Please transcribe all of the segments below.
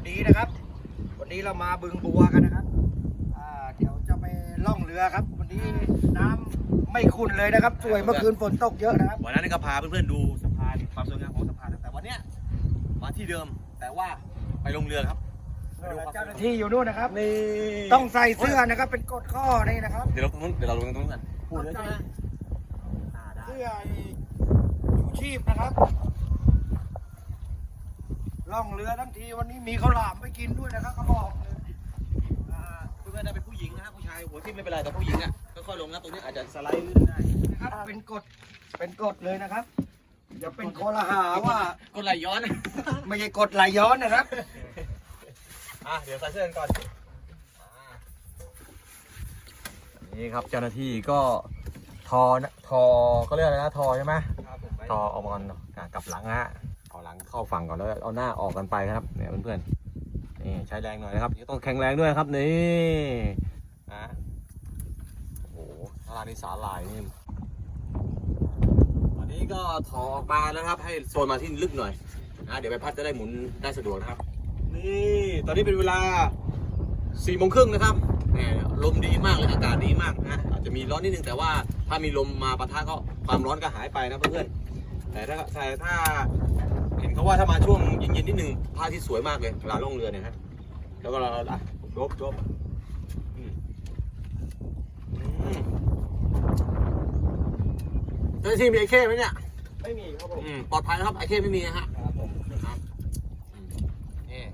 วัสดีนะครับ วันนี้เรามาบึงบัวกันนะครับอ่าเดี๋ยวจะไปล่องเรือครับ วันนี้น้ำไม่ขุ่นเลยนะครับสวยเมื่อคืนฝนตกเยอะนะครับวันนั้นก็พาเพื่อนๆดูสะพานความสวยงามของสะพานแต่วันเนี้ยมาที่เดิมแต่ว่าไปลงเรือครับเจ้าหน้าที่อยู่นู่นนะครับนี่ต้องใส่เสื้อนะครับ เป็นกฎข้อนี่นะครับ เดี๋ยวเราตรงนู้นเดี๋ยวเราลงตรงนู้นกันพูดเลยใช่ไหมอ่าได้เสื้อชูชีพนะครับ ล่องเรือทั้งทีวันนี้มีข้าวหลามไปกินด้วยนะครับเขาบอกเลยอ่าเพื่อนๆได้เป็นผู้หญิงนะครับผู้ชายหัวทิ่มไม่เป็นไรแต่ผู้หญิงอะค่อยๆลงนะตรงนี้อาจจะสไลด์ลื่นได้นะครับเป็นกฎเป็นกฎเลยนะครับอย่าเป็นคอละหาว่าก็ไหลย้อน ไม่ใช่กฎไหลย้อนนะครับอะเดี๋ยวใส่เสื้อกันก่อนอ่านี่ครับเจ้าหน้าที่ก็ทอนะทอก็เรียกอะไรนะทอใช่ไหมต่อเอามันกลับหลังฮะ เข้าฝั่งก่อนแล้วเอาหน้าออกกันไปครับเนี่ยเพื่อนๆนี่ใช้แรงหน่อยนะครับต้องแข็งแรงด้วยครับนี่นะโอ้โหสาลานี่สาลายนี่วันนี้ก็ถอออกมาแล้วครับ ให้โซนมาที่ลึกหน่อยนะเดี๋ยวใบพัดจะได้หมุนได้สะดวกนะครับ นี่ตอนนี้เป็นเวลาสี่โมงครึ่งนะครับนี่ลมดีมากเลยอากาศดีมากนะอาจจะมีร้อนนิดนึงแต่ว่าถ้ามีลมมาปะทะก็ความร้อนก็หายไปนะเพื่อนๆแต่ถ้าแต่ถ้า เห็นเขาว่าถ้ามาช่วงเย็นๆนิดนึงพระอาที่สวยมากเลยเวลาล่องเรือเนี่ยฮะแล้วก็เราอะจบจบอืมอืมเจ้าหน้าที่มีไอ้เข้ไหมเนี่ยไม่มีครับผมอืมปลอดภัยนะครับไอ้เข้ไม่มีนะฮะครับผมครับอืมนี่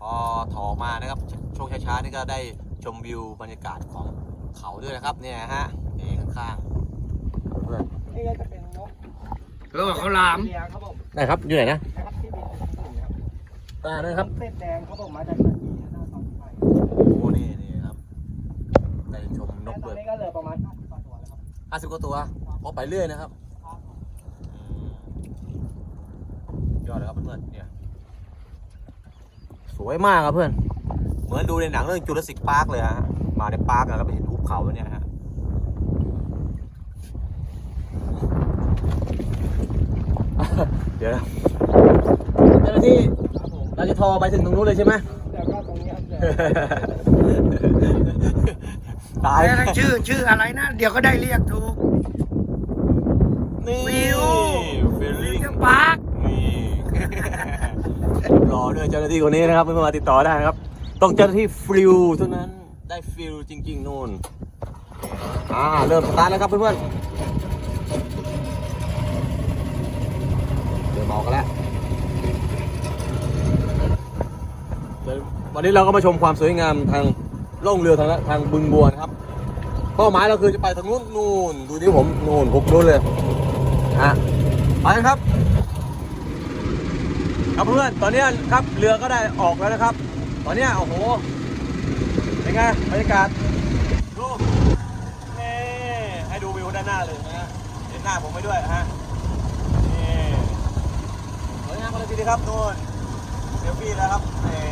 พอถอมานะครับชช่วงช้าๆนี่ก็ได้ชมวิวบรรยากาศของเขาด้วยนะครับเนี่ยฮะนี่ข้างๆเพื่อนนี่ก็จะเป็นนกเรือข้าวหลามเรียครับผม ไหนครับ อยู่ไหนนะนะครับที่บินเป็นกลุ่มครับอ่านะครับเส้นแดงครับผมมาจากสันนีหน้าเสาไฟโอ้นี่นี่ครับได้ชมนและกตอด้วนยนี้ก็เหลือประมาณ50กว่าตัวแล้วครับห้าสิบกว่าตัวพอไปเรื่อยนะครับอืมยอดเลยครับเพื่อนๆเนี่ยสวยมากครับเพื่อน เหมือนดูในหนังเรื่องจูราสสิกพาร์คเลยฮะมาในพาร์คอะแล้วไปเห็นภูเขาเนี่ยฮะ เดี๋ยวนะเจ้าหน้าที่ครับผมเราจะทอไปถึงตรงนู้นเลยใช่ไหม แล้วก็ตรงนี้ครับตายแล้วชื่อชื่ออะไรนะ เดี๋ยวก็ได้เรียกถูก นี่วิวเฟรลี่เจ้าปาร์คนี่รอด้วยเจ้าหน้าที่คนนี้นะครับเพื่อนๆมาติดต่อได้นะครับ ต้องเจ้าหน้าที่ฟิลเท่านั้นได้ฟิลจริงๆนู่นอ่าเริ่มสตาร์ทแล้วครับเพื่อนๆ่อกันแล้ววันนี้เราก็มาชมความสวยงามทางล่องเรือทางทางบึงบัวนะครับเป้าหมายเราคือจะไปทางนู้นนู่นดูนี่ผมนู่นผมนู้นเลยฮะไปกันครับ ครับเพื่อนตอนนี้ครับเรือก็ได้ออกแล้วนะครับ ตอนนี้โอ้โหเป็นไงบรรยากาศดูนี่ให้ดูวิวด้านหน้าเลยนะฮะเห็นหน้าผมไปด้วยฮะนี่ สวยงามกันเลยทีเดียวครับนู่นเซลฟี่แล้วครับนี่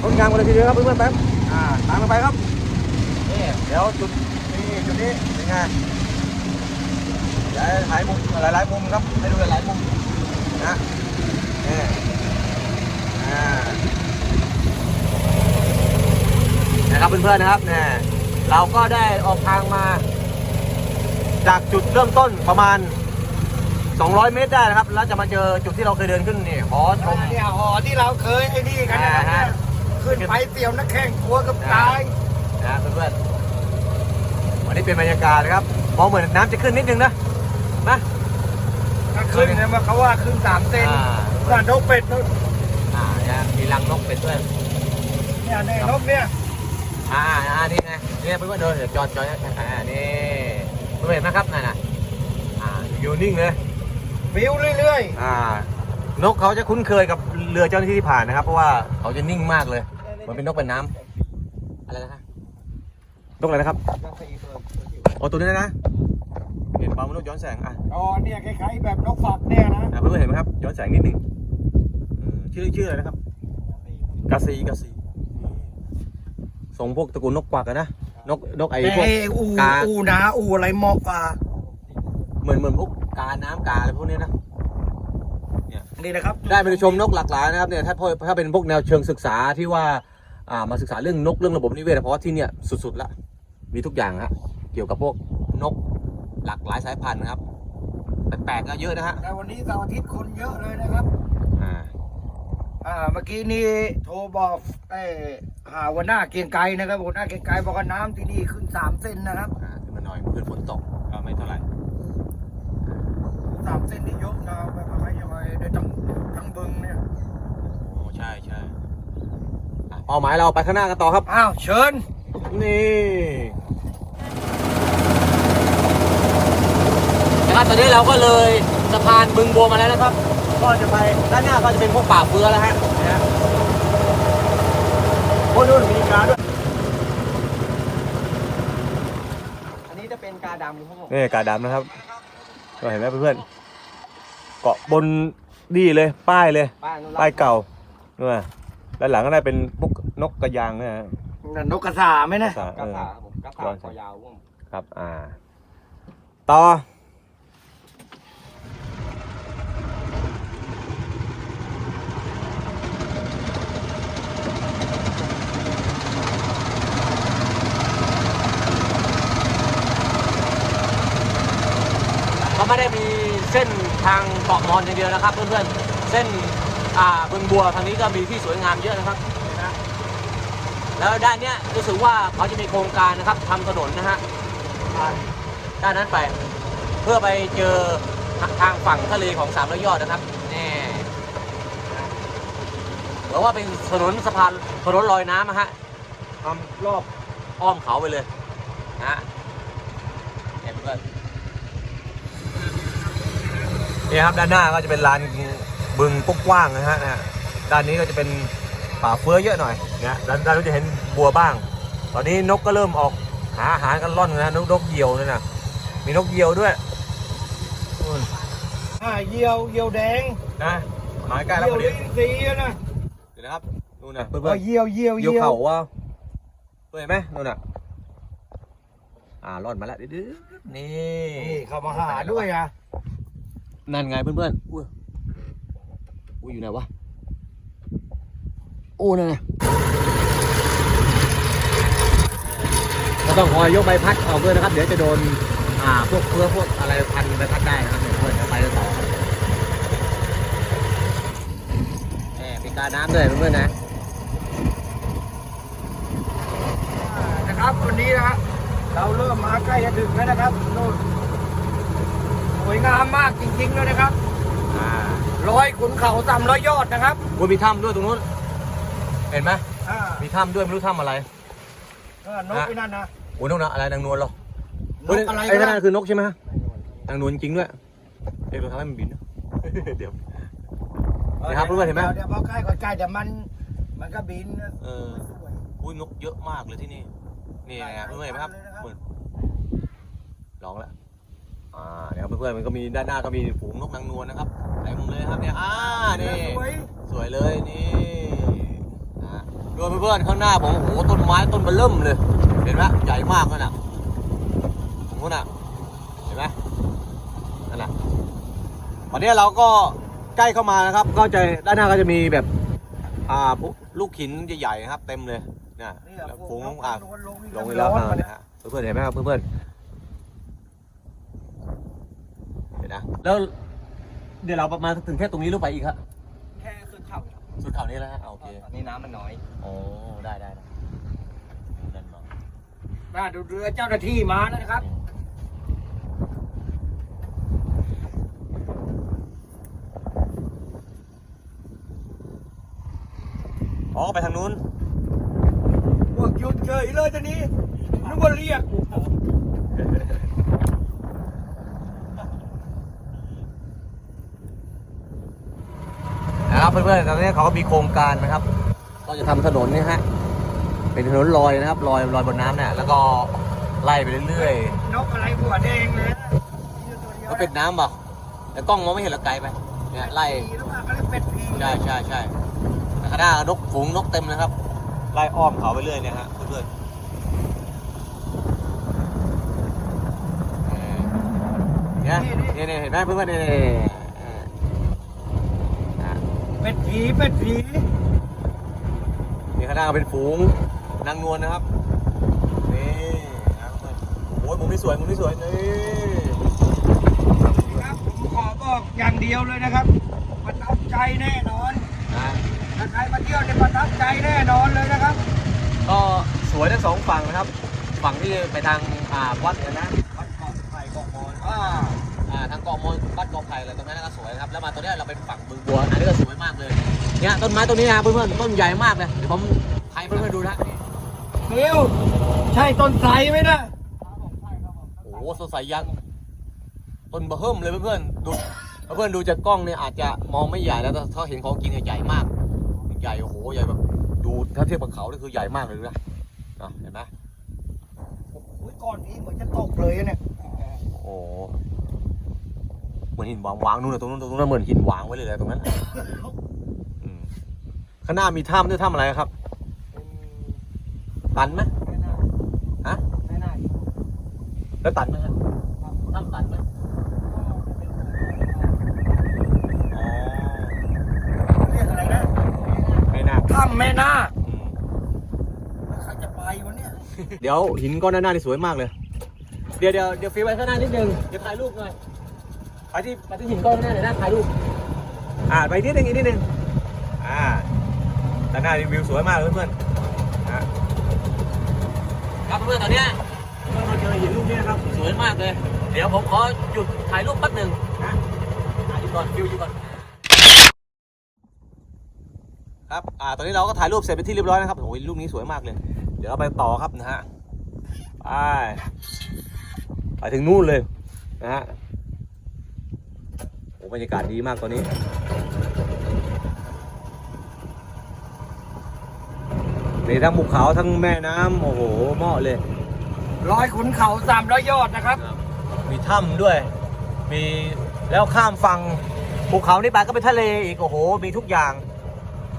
งดงามกันเลยทีเดียวครับเพื่อนๆแป๊บอ่าตามกันไปครับนี่เดี๋ยวจุดนี่จุดนี้เป็นไงเดี๋ยวถ่ายมุมหลายๆมุมครับให้ดูหลายๆมุมนะนี่อ่านะครับเพื่อนๆนะครับเนี่ยเราก็ได้ออกทางมา จากจุดเริ่มต้นประมาณ 200 เมตรได้นะครับ แล้วจะมาเจอจุดที่เราเคยเดินขึ้นนี่หอชม เนี่ยหอที่เราเคยไอ้นี่กันนะอ่าฮะ ขึ้นไปเสี่ยวนักแข่งกลัวกับตายนะเพื่อนๆวันนี้เป็นบรรยากาศนะครับมองเหมือนน้ำจะขึ้นนิดนึงนะนะ ถ้าขึ้นเนี่ยเขาว่าขึ้นสามเซนอ่า น่ะนกเป็ดนู่นอ่าเนี่ยมีรังนกเป็ดด้วยเนี่ยเนี่ยนกเนี่ยอ่าอ่านี่ไงนี่เพื่อนๆดูเดี๋ยวจอดจอดอ่านี่เพื่อนๆเห็นไหมครับนั่นน่ะอ่าอยู่นิ่งเลย วิวเรื่อยอ่านกเขาจะคุ้นเคยกับเรือเจ้าหน้าที่ที่ผ่านนะครับ เพราะว่าเขาจะนิ่งมากเลยเหมือนเป็นนกเป็นน้ำอะไรนะฮะนกอะไรนะครับโอ้ตัวนี้นะเห็นปลามันนกย้อนแสงอะๆอ๋อเนี่ยคล้ายๆแบบนกฝักเนี่ยนะอะเพื่อนๆเห็นไหมครับย้อนแสงนิดหนึ่งอืมชื่อชื่ออะไรนะครับกาซีกาซีส่งพวกตระกูลนกกวักอะนะนกนกไอ้แต่พวกไอ้อูกา อูนาอูอะไรเหมาะกว่าเหมือนเหมือนพวก กาน้ำกาอะไรพวกนี้นะเนี่ยนี่นะครับได้ไปชมนกหลากหลายนะครับเนี่ยถ้าพอถ้าเป็นพวกแนวเชิงศึกษาที่ว่าอ่ามาศึกษาเรื่องนกเรื่องระบบนิเวศเพราะว่าที่เนี่ยสุดๆละมีทุกอย่างฮะเกี่ยวกับพวกนกหลากหลายสายพันธุ์นะครับแปลกๆก็เยอะนะฮะแต่วันนี้เสาร์อาทิตย์คนเยอะเลยนะครับอ่าอ่าเมื่อกี้นี่โทรบอกไอ้หาหัวหน้าเกรียงไกรนะครับหัวหน้าเกรียงไกรบอกว่าน้ำที่นี่ขึ้นสามเซนนะครับอ่าขึ้นมาหน่อยเมื่อคืนฝนตกก็ไม่เท่าไหร่ สามเซนนี่ยกนะแบบว่าใครจะไปได้ทั้งทั้งบึงเนี่ยโอ้ใช่ใช่อะเป้าหมายเราไปข้างหน้ากันต่อครับ อ้าวเชิญ นี่นะครับตอนนี้เราก็เลยสะพานบึงบัวมาแล้วนะครับ ก็จะไปด้านหน้าก็จะเป็นพวกป่าเฟือแล้วฮะนะฮะโอ้นู่นมีกาด้วย อันนี้จะเป็นกาดำครับผม นี่กาดำนะครับก็ เห็นไหมเพื่อนๆเกาะบนดีเลย ป้ายเลย ป้ายอนุรักษ์ป้ายเก่านู่นน่ะด้านหลังก็ได้เป็นพวกนกกระยางเนะฮะนั่นนกกระสาไหมนะ ภาษากาเออฝาครับผมกาฝาย้อนคอยาวครับผม ครับ อ่า ต่อ ก็ไม่ได้มี เส้นทางเกาะมอนอย่างเดียวนะครับเพื่อนๆ เส้นอ่าบึงบัวทางนี้ก็มีที่สวยงามเยอะนะครับนะแล้วด้านเนี้ยรู้สึกว่าเขาจะมีโครงการนะครับทำถนนนะฮะด้านนั้นไปเพื่อไปเจอทางฝั่งทะเลของสามร้อยยอดนะครับนี่หรือว่าเป็นถนนสะพานถนนลอยน้ำนะฮะทำรอบอ้อมเขาไปเลยนะฮะเนี่ยเพื่อน นี่ครับด้านหน้าก็จะเป็นลานบึงกว้างๆนะฮะนะฮะด้านนี้ก็จะเป็นป่าเฟื้อเยอะหน่อยนะด้านด้านนู้นจะเห็นบัวบ้าง ตอนนี้นกก็เริ่มออกหาอาหารกันร่อนนะนกนกเหยี่ยวนี่นะมีนกเหยี่ยวด้วยนู่นอ่าเหยี่ยวเหยี่ยวแดงนะหมายใกล้เหแล้วยี่ยวพอดีลิ้นสีอะนะเดี๋ยวนะครับนู่นนะเพื่เอออนเหยี่ยวเหยี่ยวๆเหเหยี่ยวยี่ยวเข่าว่าเห็นไหมนู่นน่ะอ่าร่อนมาแล้วดื้อๆนี่นี่เขามาหาด้วยอะ นั่นไงเพื่อนๆอุ้ยอุ้ยอยู่ไหนวะโอ้นั่นไงก็ต้องคอยยกใบพัดออกด้วยนะครับ เดี๋ยวจะโดน อ่า พวกเพื่อพวกอะไรพันใบพัดได้นะครับเนี่ยเพื่อนเดี๋ยวไปกันต่อครับแหมมีการน้ำด้วยเพื่อนๆนะนะครับวันนี้นะครับเราเริ่มมาใกล้จะถึงแล้วนะครับนู่น สวยงามมากจริงๆเลยนะครับอ่าร้อยขุนเขาต่ำร้อยยอดนะครับอุ้ยมีถ้ำด้วยตรงนู้น เห็นไหมอ่ามีถ้ำด้วยไม่รู้ถ้ำอะไร เออนกไปนั่นนะ โอ้ยนกนะอะไรนางนวลเหรอนกอะไรไอ้ก็นั่ได้นคือนกใช่ไหมฮะนางนวลจริงด้วยเดี๋ยวเราทำให้มันบินนะ เดี๋ยว นะครับเพื่อนๆเห็นไหมเดี๋ยวพอใกล้ก็ใกล้แต่มัน มันก็บินนะเออสวย อุ้ยนกเยอะมากเลยที่นี่ นี่ไงเพื่อนๆเห็นไหมครับเลยนะครับเพื่อนลองแล้ว อ่าเดี๋ยวเพื่อนๆมันก็มีด้านหน้าก็มีฝูงนกนางนวลนะครับเต็มเลยครับเนี่ยอ่านี่ สวยสวยเลยนี่อ่าดูเพื่อนๆข้างหน้าผมโอ้โหต้นไม้ต้นเบลเริ่มเลย เห็นไหมใหญ่มากเลยน่ะตรงนู้นน่ะเห็นไหมนั่นน่ะวันนี้เราก็ใกล้เข้ามานะครับ ก็จะด้านหน้าก็จะมีแบบอ่าพวกลูกหินใหญ่ๆนะครับ เต็มเลยเนี่ยนี่แล้วพวกฝูงนกอ่าลงลงไปแล้วร้อนอ่ามาเนี่ยฮะเพื่อนๆเห็นไหมครับเพื่อนๆเห็ นนะ แล้วเดี๋ยวเราประมาณถึงแค่ตรงนี้หรือไปอีกครับแค่ขึ้นเขาสุดเขานี้แล้วฮะอ่าโอเคตอนนี้น้ำมันน้อยโอ้ได้ได้ได้นั่นเนาะน่าดูเรือเจ้าหน้าที่มาแล้วนะครับ อ๋อไปทางนู้น พวกหยุดเฉยเลยตอนนี้นึกว่าเรียก นะครับ เพื่อนๆตอนนี้เขาก็มีโครงการนะครับ ก็จะทำถนนนี่ฮะ เป็นถนนลอยนะครับลอยลอยบนน้ำเนี่ยแล้วก็ไล่ไปเรื่อยนกอะไรหัวแดงเลยๆก็เป็นน้ำเปล่าแต่กล้องมองไม่เห็นละไกลไป เนี่ยไล่ผีหรือเปล่าก็เลยเป็ดผีใช่ใช่ใช่แต่ข้างหน้านกฝูงนกเต็มเลยครับ ไล่อ้อมเขาไปเรื่อยเนี่ยฮะเพื่อนๆเออเนี่ยเนี่ยเนี่ยเห็นไหมเพื่อนๆเนี่ยเนี่ยเนี่ยเนี่ย เป็ดผีเป็ดผีนี่ข้างหน้าก็เป็นฝูงนางนวลนะครับนี่นะครับโอ้ยมุมนี้สวยมุมนี้สวยนี่ครับผมขอบอกอย่างเดียวเลยนะครับประทับใจแน่นอนนะถ้าใครมาเที่ยวเนี่ยประทับใจแน่นอนเลยนะครับ ก็สวยทั้งสองฝั่งนะครับ ฝั่งที่ไปทางอ่าวัดเนี่ยนะ เกาะมอนวัดเกาะไผ่อะไรตรงนั้นก็สวยนะครับแล้วมาตรงเนี้ยเราเป็นฝั่งบึงบัวอันนี้ก็สวยมากเลยเนี่ยต้นไม้ต้นนี้นะเพื่อนๆต้นใหญ่มากเลยเดี๋ยวผมให้เพื่อนๆดูนะฟิวใช่ต้นไทรไหมนะโอ้โหสดใสยักษ์ต้นเบอร์เฮิ่มเลยเพื่อนๆดูเพื่อนๆดูจากกล้องเนี่ยอาจจะมองไม่ใหญ่แล้วแต่ถ้าเห็นของจริงเนี่ยใหญ่มาก ใหญ่โอ้โหใหญ่แบบดูถ้าเทียบกับเขานี่คือใหญ่มากเลยนะอะเห็นไหมโอ้ยก่อนนี้เหมือนจะตกเลยเนี่ยโอ้โห เหมือนหินวางวางนู่นนะตรงนู้นตรงนู้นเหมือนหินวางไว้เลยนะตรงนั้นอืมข้างหน้ามีถ้ำด้วยถ้ำอะไรครับ ตันไหมไม่น่าฮะไม่น่าแล้วตันไหมฮะถ้ำตันไหมอ๋อเรียกอะไรนะไม่น่าถ้ำแม่นาคอืมใครจะไปวันเนี้ยเดี๋ยวหินก้อนด้านหน้านี่สวยมากเลย เดี๋ยวเดี๋ยวเดี๋ยวฟิวไว้ข้างหน้านิดนึง เดี๋ยวถ่ายรูปหน่อย ไปที่ไปที่หินก้อนด้านหน้าหน่อยนะถ่ายรูปอ่าไปนิดนึงอีกนิดนึงอ่าด้านหน้ารีวิวสวยมากเลยเพื่อนๆนะครับเพื่อนๆตอนเนี้ยเราเจอหินลูกนี้นะครับสวยมากเลย เดี๋ยวผมขอหยุดถ่ายรูปแป๊บหนึ่งนะถ่ายก่อนฟิวอยู่ก่อนครับอ่าตอนนี้เราก็ถ่ายรูปเสร็จเป็นที่เรียบร้อยนะครับโอ้ยรูปนี้สวยมากเลย เดี๋ยวเราไปต่อครับนะฮะไปไปถึงนู่นเลยนะฮะโอ้ บรรยากาศดีมากตอนนี้นี่ทั้งภูเขาทั้งแม่น้ำโอ้โหเหมาะเลย ร้อยขุนเขาสามร้อยยอดนะครับ มีถ้ำด้วย มีแล้วข้ามฝั่งภูเขานี่ไปก็เป็นทะเลอีกโอ้โห มีทุกอย่าง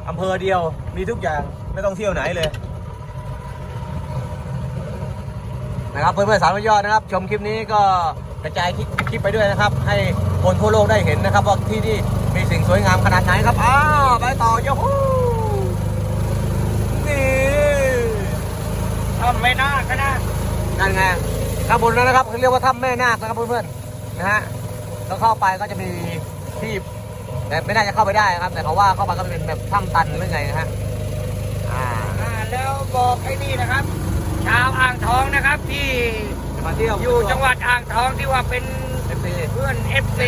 อำเภอเดียวมีทุกอย่างไม่ต้องเที่ยวไหนเลยนะครับเพื่อนๆสามร้อยยอดนะครับ ชมคลิปนี้ก็กระจายคลิปคลิปไปด้วยนะครับ ให้ คนทั่วโลกได้เห็นนะครับ ว่าที่นี่มีสิ่งสวยงามขนาดไหนครับอ้าวไปต่อโยฮูนี่ถ้ำแม่นาคนะนั่นไงข้างบนนั้นนะครับเขาเรียกว่าถ้ำแม่นาคนะครับเพื่อนๆนะฮะก็เข้าไปก็จะมีที่แต่ไม่น่าจะเข้าไปได้ครับ แต่เขาว่าเข้าไปก็เป็นแบบถ้ำตันหรือไงนะฮะอ่าอ่าแล้วบอกไอ้นี่นะครับ ชาวอ่างทองนะครับที่จะมาเที่ยวอยู่จังหวัดอ่างทองที่ว่าเป็น เอฟซีเพื่อน FC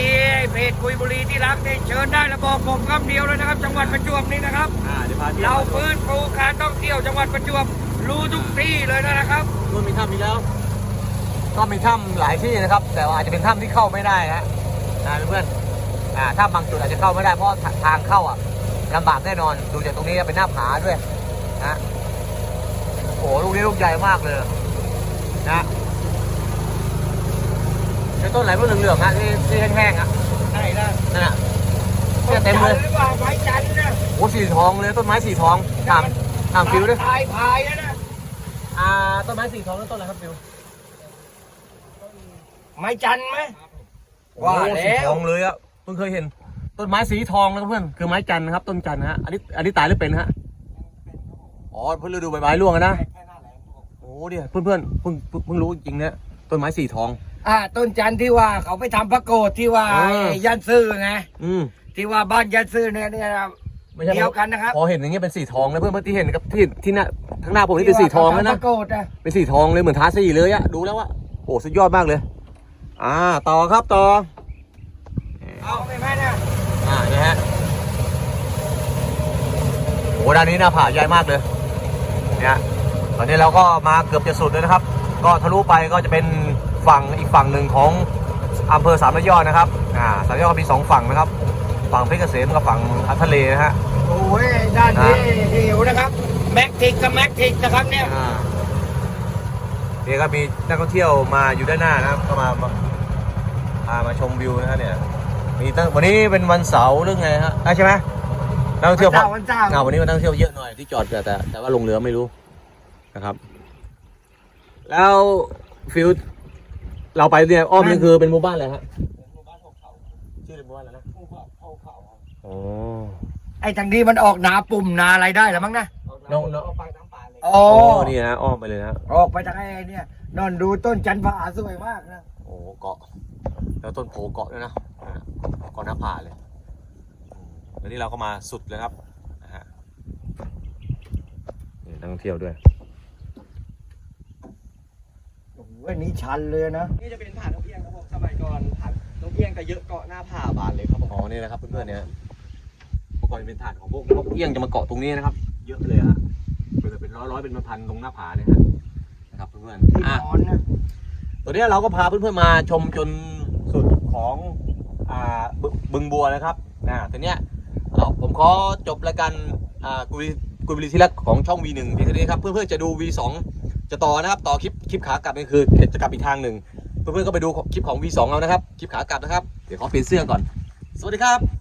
เพจคุยบุรีที่รักเนี่ยเชิญได้แล้วบอกผมคำเดียวเลยนะครับ จังหวัดประจวบนี่นะครับ อ่าเดี๋ยวพาเที่ยวเราฟื้นฟูการท่องเที่ยวจังหวัดประจวบรู้ทุกที่เลยนะครับ นู่นมีถ้ำอีกแล้ว ก็มีถ้ำหลายที่นะครับ แต่ว่าอาจจะเป็นถ้ำที่เข้าไม่ได้ฮะนะเพื่อนๆอ่าถ้ำบางจุดอาจจะเข้าไม่ได้เพราะทางเข้าอะลำบากแน่นอนดูจากตรงนี้เป็นหน้าผาด้วยนะโอ้โหลูกนี้ลูกใหญ่มากเลยนะ ไอ้ต้นไหนมันเหลืองๆฮะที่ที่แห้งๆอะใช่นะนั่นน่ะเนี่ยเต็มเลยหรือเปล่าไม้จันทร์นะโอ้สีทองเลยต้นไม้สีทองถามถามฟิวด้วยพายพายนะอ่าต้นไม้สีทองแล้วต้นอะไรครับฟิวไม้จันทร์ไหมว่าว่าสีแล้วทองเลยอะเพิ่งเคยเห็น ต้นไม้สีทองนะครับเพื่อนคือไม้จันทร์นะครับต้นจันทร์นะฮะอันนี้อันนี้ตายหรือเป็นฮะอ๋อเพิ่งฤดูใบไม้ร่วงอะนะโอ้เดี๋ยวเพื่อนเพื่อนๆเพิ่งเพิ่งเพิ่งรู้จริงๆเนี่ยต้นไม้สีทอง อ่าต้นจันทร์ที่ว่าเขาไปทำพระโกฏที่ว่าเออไอ้ยันซื่อไงอืมที่ว่าบ้านยันซื่อเนี่ยเนี่ยนะครับไม่ใช่เดียวกันนะครับพอเห็นอย่างเงี้ยเป็นสีทองเลยเพื่อนเมื่อที่เห็นกับที่ที่หน้าข้างหน้าผมนี่เป็นสีทองแล้วที่นะว่าเขาทำพระโกฏอะเป็นสีทองเลยเหมือนทาสีเลยอะดูแล้วอะโอ้สุดยอดมากเลย อ่าต่อครับต่อ เอาไปไหมเนี่ยอ่านี่ฮะโอ้ด้านนี้หน้าผาใหญ่มากเลยเนี่ยตอนนี้เราก็มาเกือบจะสุดเลยนะครับ ก็ทะลุไปก็จะเป็น ฝั่งอีกฝั่งหนึ่งของอำเภอสามระยอดนะครับอ่าสามระยอดมีสองฝั่งนะครับ ฝั่งเพชรเกษมกับฝั่งทะเลนะฮะโอ้ยด้านนี้หิวนะครับแม็กทิกกับแม็กทิกนะครับเนี่ยอ่านี่ก็มีนักท่องเที่ยวมาอยู่ด้านหน้านะครับก็มามาพามาชมวิวนะฮะเนี่ยมีตั้งวันนี้เป็นวันเสาร์หรือไงฮะอะใช่ไหมนักท่องเที่ยววันเสาร์วันเสาร์อ่าวันนี้มันนักท่องเที่ยวเยอะหน่อยที่จอดแต่แต่แต่ว่าลงเรือไม่รู้นะครับ แล้วฟิล เราไปเนี่ยอ้อมนี่คือเป็นหมู่บ้านอะไรฮะชื่อหมู่บ้านอะไรนะอ๋อไอ้ทางนี้มันออกนาปุ่มนาอะไรได้แล้วมั้งนะน้องน้องเอาปากน้ำปลาเลยอ๋อโอ้นี่ฮะอ้อมไปเลยนะออกไปทางไอ้เนี่ยนอนดูต้นจันทร์ผาสวยมากนะโอ้เกาะ แล้วต้นโพเกาะด้วยนะอ่าเกาะหน้าผาเลยอืมแล้วนี่เราก็มาสุดเลยครับนะฮะนี่นักท่องเที่ยวด้วย โอ้โหอันนี้ชันเลยนะ นี่จะเป็นผานกเอี้ยงครับผมสมัยก่อนผานนกเอี้ยงจะเยอะเกาะหน้าผาบานเลยครับผมอ๋อนี่นะครับเพื่อนๆเนี่ยเมื่อก่อนเป็นฐานของพวกนกเอี้ยงจะมาเกาะตรงนี้นะครับ เยอะเลยฮะเป็นเป็นร้อยๆเป็นพันๆตรงหน้าผาเนี่ยฮะนะครับเพื่อนที่ๆอะนอนนะตัวเนี้ยเราก็พาเพื่อนๆมาชมจนสุดของอ่าบึบึงบัวนะครับอ่าตัวเนี้ยเราผมขอจบรายการอ่ากุยกุยบริทีแรกของช่อง V1 เพียงเท่านี้ครับเพื่อนๆจะดู V2 จะต่อนะครับต่อคลิปคลิปขากลับนี่คือจะกลับอีกทางหนึ่งเพื่อนๆก็ไปดูคลิปของ V2 เอานะครับ คลิปขากลับนะครับ เดี๋ยวขอเปลี่ยนเสื้อก่อน สวัสดีครับ